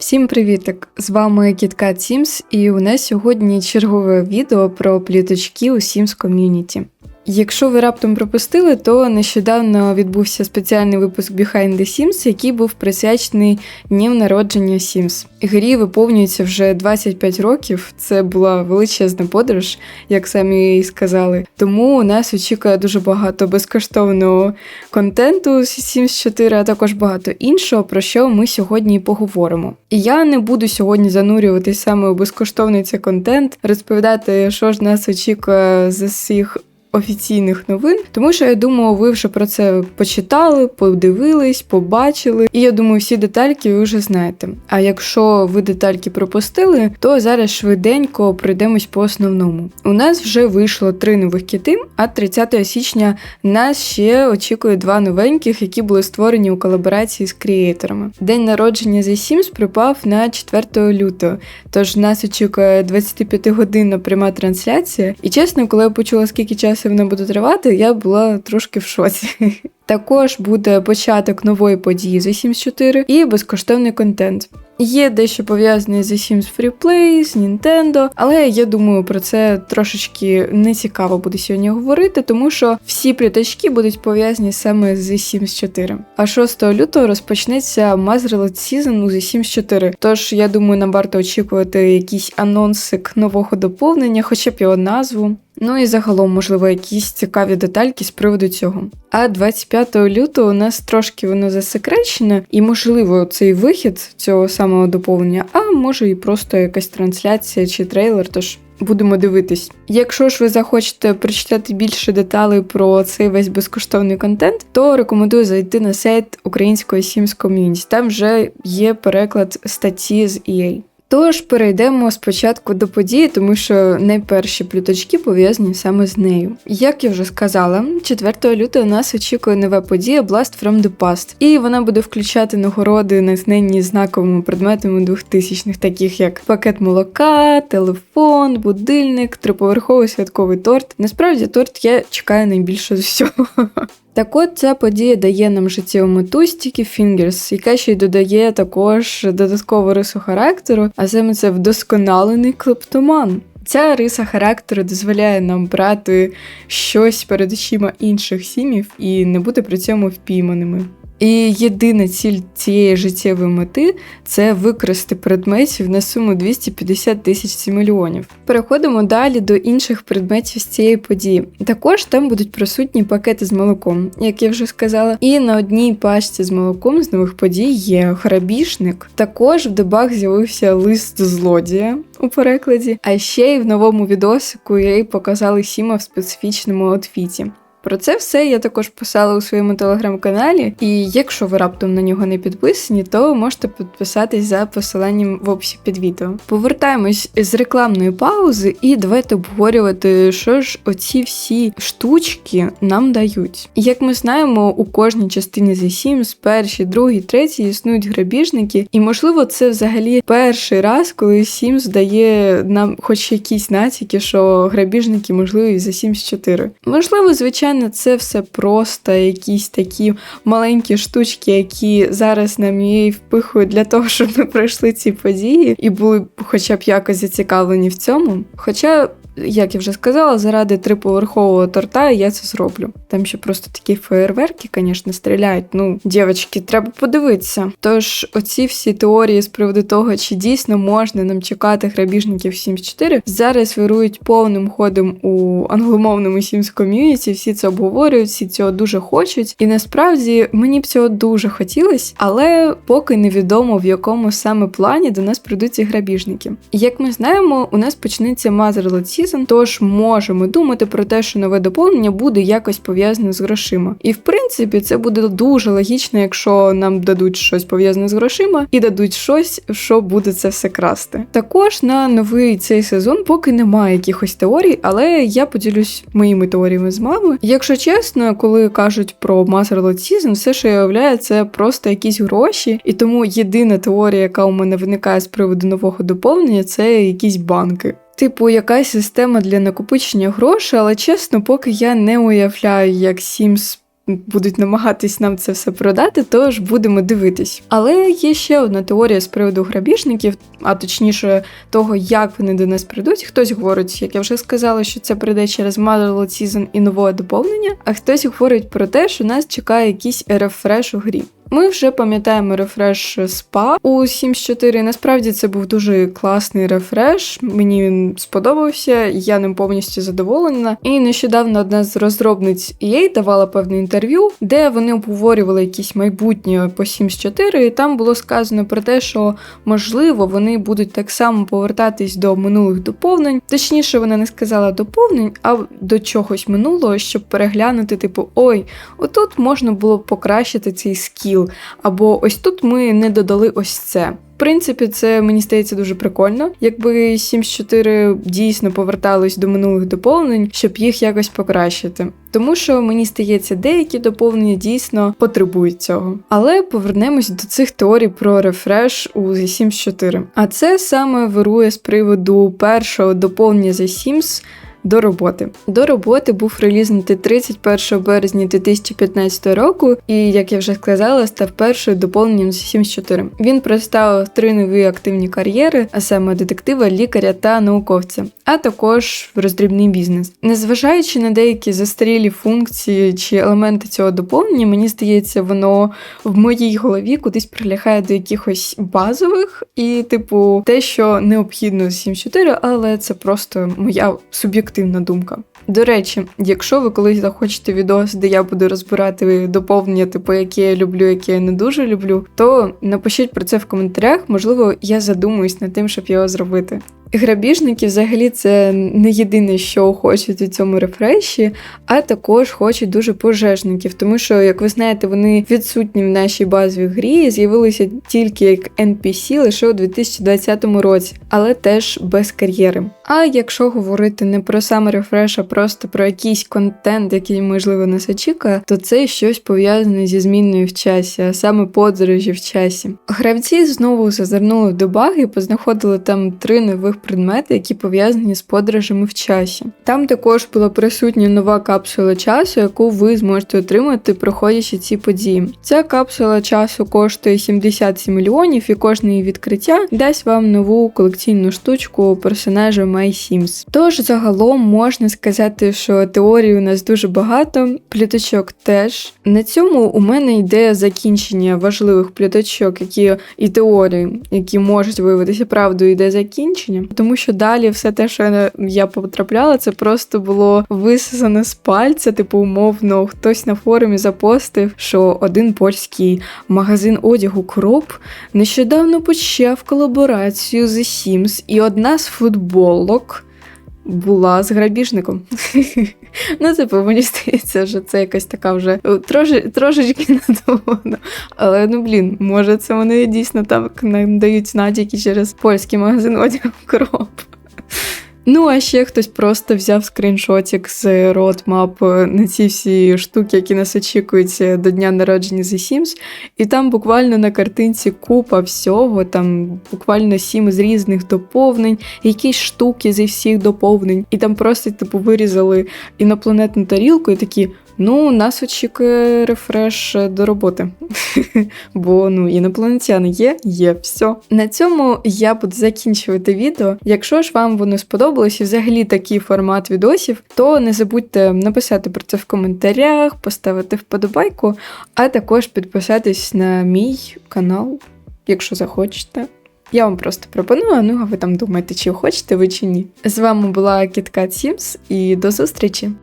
Всім привіток! З вами Кітка Сімс і у нас сьогодні чергове відео про пліточки у Sims Community. Якщо ви раптом пропустили, то нещодавно відбувся спеціальний випуск Behind the Sims, який був присвячений днів народження Sims. Грі виповнюється вже 25 років. Це була величезна подорож, як самі і сказали. Тому нас очікує дуже багато безкоштовного контенту з Sims 4, а також багато іншого, про що ми сьогодні і поговоримо. І я не буду сьогодні занурюватись саме у безкоштовний цей контент, розповідати, що ж нас очікує з всіх офіційних новин, тому що я думаю, ви вже про це почитали, подивились, побачили, і я думаю, всі детальки ви вже знаєте. А якщо ви детальки пропустили, то зараз швиденько пройдемось по основному. У нас вже вийшло три нових кіти, а 30 січня нас ще очікує два новеньких, які були створені у колаборації з креаторами. День народження The Sims припав на 4 лютого, тож нас очікує 25 годинна пряма трансляція. І чесно, коли я почула, скільки часу часу вона буде тривати, я була трошки в шоці. Також буде початок нової події за Sims 4 і безкоштовний контент. Є дещо пов'язане з Sims Freeplay, з Nintendo, але я думаю, про це трошечки не цікаво буде сьогодні говорити, тому що всі пліточки будуть пов'язані саме з Sims 4. А 6 лютого розпочнеться Mazrelot Season у The Sims 4. Тож я думаю, нам варто очікувати якийсь анонсик нового доповнення, хоча б його назву. Ну і загалом, можливо, якісь цікаві детальки з приводу цього. А 25 лютого у нас трошки воно засекречене, і, можливо, цей вихід цього самого доповнення, а може і просто якась трансляція чи трейлер. Тож будемо дивитись. Якщо ж ви захочете прочитати більше деталей про цей весь безкоштовний контент, то рекомендую зайти на сайт української Sims Community. Там вже є переклад статті з EA. Тож перейдемо спочатку до події, тому що найперші плюточки пов'язані саме з нею. Як я вже сказала, 4 лютого нас очікує нова подія Blast from the Past, і вона буде включати нагороди, натхненні знаковими предметами 2000-х, таких як пакет молока, телефон, будильник, триповерховий святковий торт. Насправді торт я чекаю найбільше з всього. Так от ця подія дає нам життєву мету Sticky фінгерс, яка ще й додає також додаткову рису характеру, а саме це вдосконалений клептоман. Ця риса характеру дозволяє нам брати щось перед очима інших сімів і не бути при цьому впійманими. І єдина ціль цієї життєвої мети це використати предметів на суму 250 тисяч мільйонів. Переходимо далі до інших предметів з цієї події. Також там будуть присутні пакети з молоком, як я вже сказала. І на одній пачці з молоком з нових подій є грабіжник. Також в дебах з'явився лист злодія у перекладі. А ще й в новому відосику їй показали Сіма в специфічному аутфіті. Про це все я також писала у своєму телеграм-каналі, і якщо ви раптом на нього не підписані, то можете підписатись за посиланням в описі під відео. Повертаємось з рекламної паузи, і давайте обговорювати, що ж оці всі штучки нам дають. Як ми знаємо, у кожній частині The Sims, першій, другій, третій існують грабіжники, і можливо, це взагалі перший раз, коли Sims дає нам хоч якісь натяки, що грабіжники можливі за Sims 4. Можливо, звичайно звичайно, це все просто якісь такі маленькі штучки, які зараз нам її впихують для того, щоб ми пройшли ці події і були хоча б якось зацікавлені в цьому. Хоча як я вже сказала, заради триповерхового торта я це зроблю. Там ще просто такі феєрверки, звісно, стріляють. Ну, дівчатки, треба подивитися. Тож, оці всі теорії з приводу того, чи дійсно можна нам чекати грабіжників Sims 4, зараз вирують повним ходом у англомовному Sims ком'юніті. Всі це обговорюють, всі цього дуже хочуть. І насправді мені б цього дуже хотілося, але поки невідомо в якому саме плані до нас прийдуть ці грабіжники. Як ми знаємо, у нас почнеться Motherlode Season, тож можемо думати про те, що нове доповнення буде якось пов'язане з грошима. І в принципі, це буде дуже логічно, якщо нам дадуть щось пов'язане з грошима, і дадуть щось, що буде це все красти. Також на новий цей сезон поки немає якихось теорій, але я поділюсь моїми теоріями з мамою. Якщо чесно, коли кажуть про Master Season, все, що я уявляю, це просто якісь гроші, і тому єдина теорія, яка у мене виникає з приводу нового доповнення, це якісь банки типу, якась система для накопичення грошей, але чесно, поки я не уявляю, як Sims будуть намагатись нам це все продати, тож будемо дивитись. Але є ще одна теорія з приводу грабіжників, а точніше того, як вони до нас прийдуть. Хтось говорить, як я вже сказала, що це прийде через Mother Season і нове доповнення, а хтось говорить про те, що нас чекає якийсь рефреш у грі. Ми вже пам'ятаємо рефреш спа у 7.4. Насправді це був дуже класний рефреш. Мені він сподобався, я ним повністю задоволена. І нещодавно одна з розробниць EA давала певне інтерв'ю, де вони обговорювали якісь майбутнє по 7.4, і там було сказано про те, що можливо вони будуть так само повертатись до минулих доповнень. Точніше, вона не сказала доповнень, а до чогось минулого, щоб переглянути, типу, ой, отут можна було покращити цей скіл, або ось тут ми не додали ось це. В принципі, це мені здається дуже прикольно, якби 7.4 дійсно повертались до минулих доповнень, щоб їх якось покращити. Тому що мені здається, деякі доповнення дійсно потребують цього. Але повернемось до цих теорій про рефреш у The Sims 4. А це саме вирує з приводу першого доповнення The Sims до роботи. До роботи був релізнутий 31 березня 2015 року, і, як я вже сказала, став першою доповненням з Sims 4. Він представив три нові активні кар'єри, а саме детектива, лікаря та науковця, а також роздрібний бізнес. Незважаючи на деякі застарілі функції чи елементи цього доповнення, мені здається, воно в моїй голові кудись прилягає до якихось базових і, типу, те, що необхідно з Sims 4, але це просто моя суб'єктивна суб'єктивна думка. До речі, якщо ви колись захочете відос, де я буду розбирати доповнення, типу, які я люблю, які я не дуже люблю, то напишіть про це в коментарях. Можливо, я задумуюсь над тим, щоб його зробити. Грабіжники взагалі це не єдине, що хочуть у цьому рефреші, а також хочуть дуже пожежників, тому що, як ви знаєте, вони відсутні в нашій базовій грі, з'явилися тільки як NPC лише у 2020 році, але теж без кар'єри. А якщо говорити не про сам рефреш, а просто про якийсь контент, який можливо нас очікує, то це щось пов'язане зі зміною в часі, а саме подорожі в часі. Гравці знову зазирнули до баги і познаходили там три нових предмети, які пов'язані з подорожами в часі. Там також була присутня нова капсула часу, яку ви зможете отримати, проходячи ці події. Ця капсула часу коштує 77 мільйонів, і кожне її відкриття дасть вам нову колекційну штучку персонажа My Sims. Тож загалом можна сказати, що теорій у нас дуже багато, пліточок теж. На цьому у мене йде закінчення важливих пліточок, які і теорії, які можуть виявитися правдою, йде закінчення тому що далі все те, що я потрапляла, це просто було висосане з пальця, типу, умовно, хтось на форумі запостив, що один польський магазин одягу Кроп нещодавно почав колаборацію з Sims, і одна з футболок. Була з грабіжником. ну, типу, мені здається, що це якась така вже трошечки трошечки надоволена. Але ну блін, може, це вони дійсно так нам дають натяки через польський магазин одягу кроп. Ну, а ще хтось просто взяв скріншотик з родмап на ці всі штуки, які нас очікують до дня народження The Sims. І там буквально на картинці купа всього, там буквально сім з різних доповнень, якісь штуки зі всіх доповнень. І там просто типу вирізали інопланетну тарілку і такі. Ну, нас очікує рефреш до роботи. Бо ну, інопланетяни є, є все. На цьому я буду закінчувати відео. Якщо ж вам воно сподобалось і взагалі такий формат відосів, то не забудьте написати про це в коментарях, поставити вподобайку, а також підписатись на мій канал, якщо захочете. Я вам просто пропоную, ну а ви там думаєте, чи хочете ви чи ні. З вами була Кітка Сімс і до зустрічі!